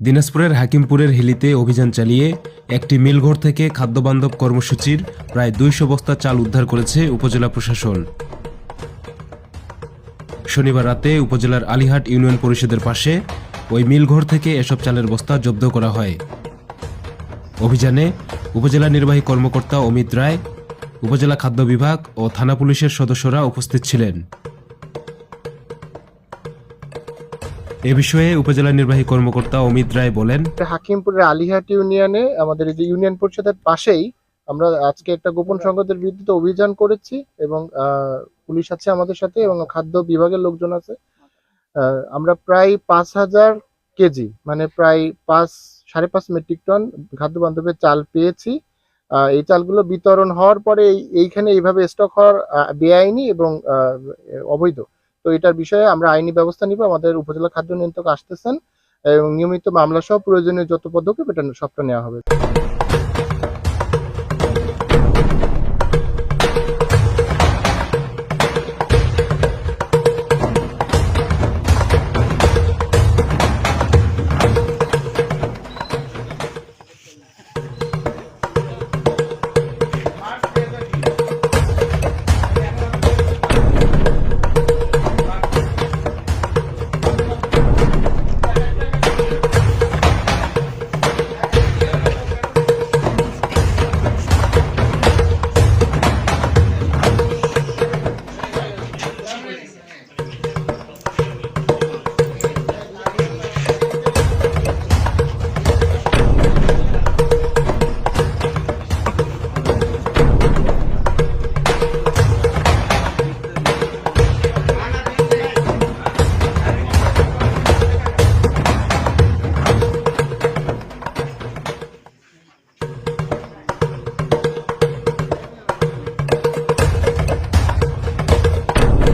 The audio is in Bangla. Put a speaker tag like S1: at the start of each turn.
S1: দিনাজপুরের হাকিমপুরের হিলিতে অভিযান চালিয়ে একটি মিলঘর থেকে খাদ্যবান্ধব কর্মসূচির প্রায় দুইশো বস্তা চাল উদ্ধার করেছে উপজেলা প্রশাসন। শনিবার রাতে উপজেলার আলিহাট ইউনিয়ন পরিষদের পাশে ওই মিলঘর থেকে এসব চালের বস্তা জব্দ করা হয়। অভিযানে উপজেলা নির্বাহী কর্মকর্তা অমিত রায়, উপজেলা খাদ্য বিভাগ ও থানা পুলিশের সদস্যরা উপস্থিত ছিলেন। এ বিষয়ে উপজেলা নির্বাহী কর্মকর্তা অমিত রায় বলেন
S2: হাকিমপুরের আলিহাট ইউনিয়নে আমাদের এই যে ইউনিয়ন পরিষদের পাশেই আমরা আজকে একটা গোপন সংঘাতের বিরুদ্ধে অভিযান করেছি এবং পুলিশ আছে আমাদের সাথে এবং খাদ্য বিভাগের লোকজন আছে। আমরা প্রায় পাঁচ হাজার কেজি মানে প্রায় পাঁচ, সাড়ে পাঁচ মেট্রিক টন খাদ্য বান্ধবের চাল পেয়েছি। এই চালগুলো বিতরণ হওয়ার পরে এই- এইখানে এইভাবে স্টক হওয়ার বেআইনি এবং অবৈধ। তো এটার বিষয়ে আমরা আইনি ব্যবস্থা নিব, আমাদের উপজেলা খাদ্য নিয়ন্ত্রক আসতেছেন, এবং নিয়মিত মামলা সহ প্রয়োজনীয় যত পদক্ষেপ, এটা সবটা নেওয়া হবে।